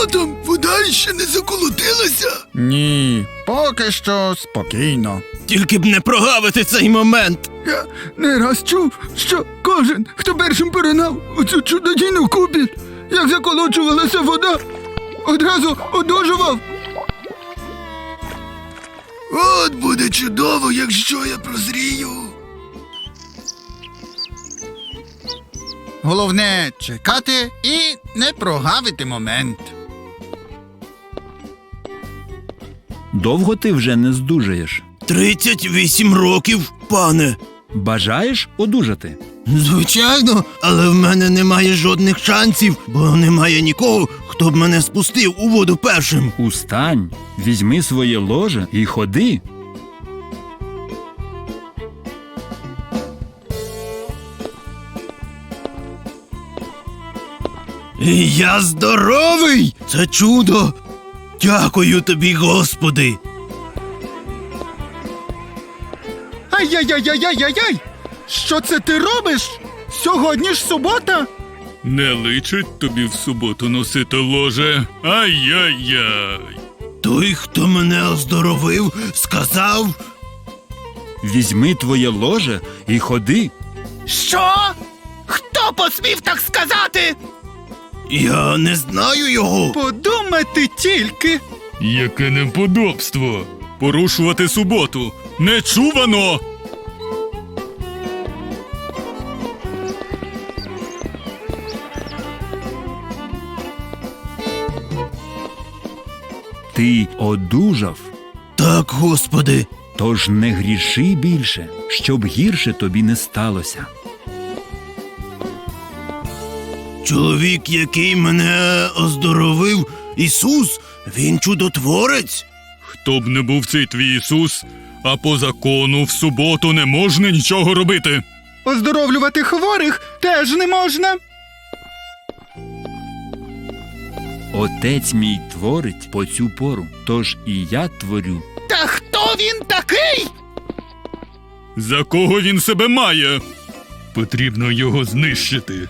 Що там, вода ще не заколотилася? Ні, поки що спокійно. Тільки б не прогавити цей момент. Я не раз чув, що кожен, хто першим поринав у цю чудодійну купіль, як заколочувалася вода, одразу одужував. От буде чудово, якщо я прозрію. Головне чекати і не прогавити момент. Довго ти вже не здужаєш. 38 років, пане. Бажаєш одужати? Звичайно, але в мене немає жодних шансів, бо немає нікого, хто б мене спустив у воду першим. Устань, візьми своє ложе і ходи. І я здоровий! Це чудо! Дякую тобі, Господи! Ай-яй-яй-яй-яй-яй! Що це ти робиш? Сьогодні ж субота? Не личить тобі в суботу носити ложе. Ай-яй-яй. Той, хто мене оздоровив, сказав. Візьми твоє ложе і ходи. Що? Хто посмів так сказати? Я не знаю його. Подумати тільки. Яке неподобство. Порушувати суботу. Нечувано. Ти одужав, Так, Господи. тож не гріши більше, щоб гірше тобі не сталося. Чоловік, який мене оздоровив, Ісус, він чудотворець. Хто б не був цей твій Ісус, а по закону в суботу не можна нічого робити. Оздоровлювати хворих теж не можна. Отець мій творить по цю пору, тож і я творю. Та хто він такий? За кого він себе має? Потрібно його знищити.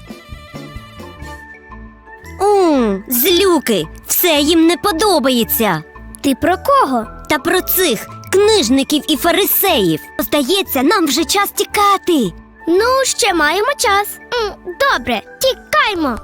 У, злюки, все їм не подобається. Ти про кого? Та про цих книжників і фарисеїв. Здається, нам вже час тікати. Ну, ще маємо час. М, Добре, тікаймо.